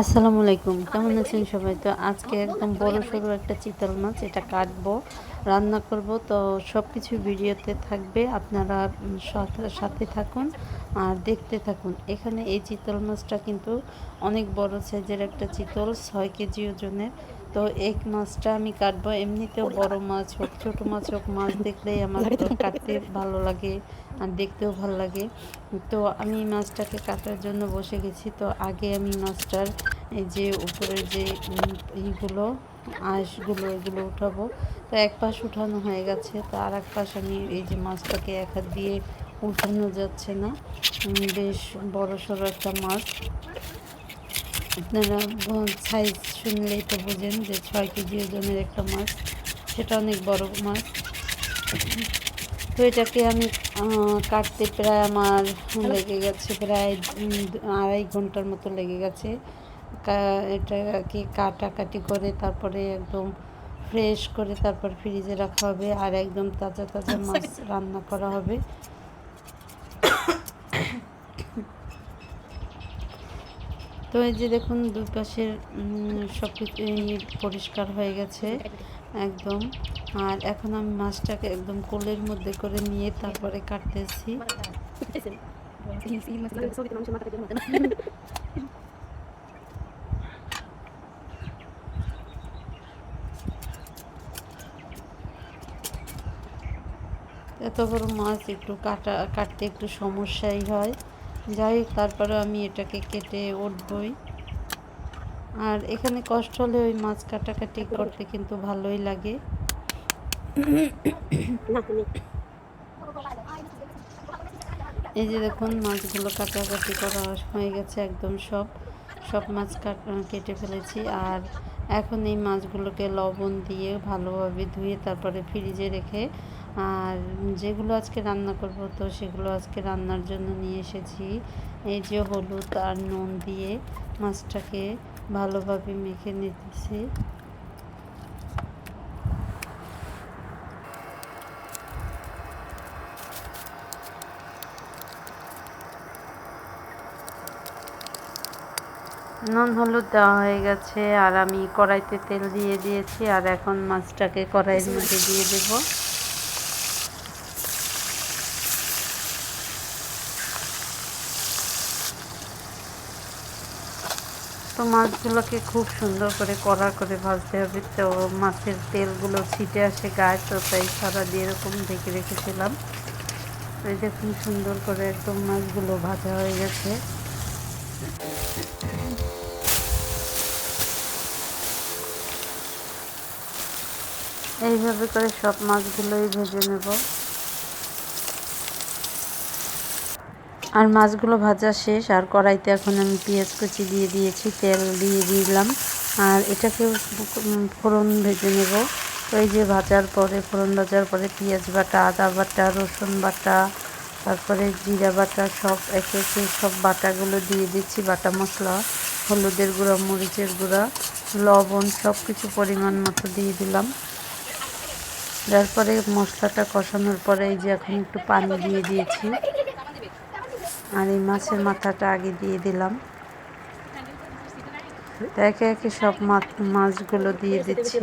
আসসালামু আলাইকুম। কেমন আছেন সবাই? তো আজকে একদম বড় সড়ো একটা চিতল মাছ এটা কাটবো রান্না করব। তো সব কিছু ভিডিওতে থাকবে আপনারা সাথে- সাথে থাকুন আর দেখতে থাকুন। এখানে এই চিতল মাছটা কিন্তু অনেক বড় সাইজের একটা চিতল ছয় কেজি ওজনের। তো এই মাছটা আমি কাটবো। এমনিতেও বড় মাছ হোক ছোট মাছ হোক মাছ দেখলেই আমার কাটতে ভালো লাগে। আর দেখতেও ভালো লাগে। তো আমি মাছটাকে কাটার জন্য বসে গেছি। তো আগে আমি মাছটার এই যে উপরের যে ইগুলো, আঁশগুলো, এগুলো উঠাবো। তো এক পাশ উঠানো হয়ে গেছে। তো আর এক পাশ আমি এই যে মাছটাকে এক হাত দিয়ে উঠানো যাচ্ছে না। বেশ বড় সড়ো একটা মাছ। আপনারা সাইজ শুনলেই তো বোঝেন যে ছয় কেজি ওজনের একটা মাছ। সেটা অনেক বড় মাছ। তো এটাকে আমি কাটতে প্রায় আমার লেগে গেছে প্রায় আড়াই ঘণ্টার মতো লেগে গেছে। কা- এটাকে কাটাকাটি করে তারপরে একদম ফ্রেশ করে তারপর ফ্রিজে রাখা হবে আর একদম তাজা তাজা মাছ রান্না করা হবে। তো এই যে দেখুন দুই পাশের সব কিছু পরিষ্কার হয়ে গেছে। একদম। আর এখন আমি মাছটাকে একদম কোলের মধ্যে করে নিয়ে তারপরে কাটতেছি। এত বড় মাছ একটু কাটা, কাটতে একটু সমস্যাই হয়। যাই তারপরে আমি এটাকে কেটে উঠবই। আর এখানে কষ্ট হলে ওই মাছ কাটাকাটি করতে কিন্তু ভালোই লাগে। এই যে দেখুন, মাছগুলো কাটাকাটি করা হয়ে গেছে একদম সব। সব মাছ কাট কেটে ফেলেছি। আর এখন এই মাছগুলোকে লবণ দিয়ে ভালোভাবে ধুয়ে তারপরে ফ্রিজে রেখে, আর যেগুলো আজকে রান্না করব, তো সেগুলো আজকে রান্নার জন্য নিয়ে এসেছি। এই যে হলুদ আর নুন দিয়ে মাছটাকে ভালোভাবে মেখে নিতেছি। নুন, হলুদ দেওয়া হয়ে গেছে, আর আমি কড়াইতে তেল দিয়ে দিয়েছি, আর এখন মাছটাকে কড়াইয়ের মধ্যে দিয়ে দেব। তো মাছগুলোকে খুব সুন্দর করে কড়া করে ভাজতে হবে, তো মাছের তেলগুলো ছিটে আসে গায়ে, তো তাই সারা দিয়ে এরকম ঢেকে রেখেছিলাম। এই দেখুন, সুন্দর করে একদম মাছগুলো ভাজা হয়ে গেছে। এইভাবে করে সব মাছগুলোই ভেজে নেব। আর মাছগুলো ভাজা শেষ, আর কড়াইতে এখন আমি পেঁয়াজ কুচি দিয়ে দিয়েছি, তেল দিয়ে দিলাম। আর এটাকে ফোড়ন ভেজে নেব। ওই যে ভাজার পরে, ফোড়ন ভাজার পরে পেঁয়াজ বাটা, আদা বাটা, রসুন বাটা তারপরে জিরা বাটা সব একে একে সব বাটাগুলো দিয়ে দিচ্ছি, বাটা মশলা, হলুদের গুঁড়া, মরিচের গুঁড়া, লবণ সব কিছু পরিমাণ মতো দিয়ে দিলাম। তারপরে মশলাটা কষানোর পরে এই যে এখন একটু পানি দিয়ে দিয়েছি। আর এই মাছের মাথাটা আগে দিয়ে দিলাম। একে একে সব মাছ মাছগুলো দিয়ে দিচ্ছি।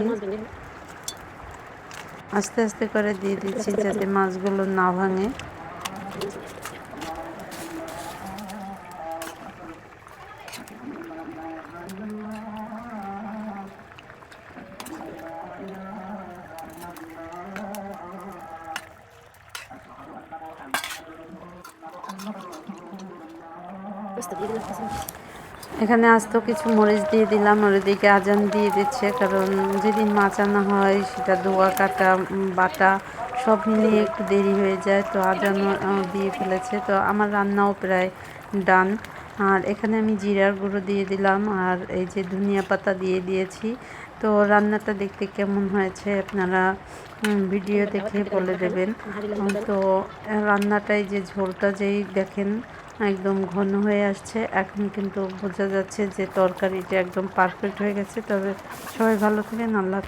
আস্তে আস্তে করে দিয়ে দিচ্ছি যাতে মাছগুলো না ভাঙে। এখানে আস্ত কিছু মরিচ দিয়ে দিলাম আর ওদিকে আজান দিয়ে দিচ্ছে কারণ যেদিন মাছ আনা হয় সেটা ধোয়া কাটা বাটা সব মিলিয়ে একটু দেরি হয়ে যায় তো আজান দিয়ে ফেলেছে। তো আমার রান্নাও প্রায় ডান। আর এখানে আমি জিরার গুঁড়ো দিয়ে দিলাম আর এই যে ধনিয়া পাতা দিয়ে দিয়েছি। তো রান্নাটা দেখতে কেমন হয়েছে আপনারা ভিডিও দেখে বলে দেবেন। তো রান্নাটাই যে ঝোলটা যেই দেখেন একদম ঘন হয়ে আসছে এখন কিন্তু বোঝা যাচ্ছে যে তরকারিটা একদম পারফেক্ট হয়ে গেছে তবে সবাই ভালো থাকেন, আল্লাহ।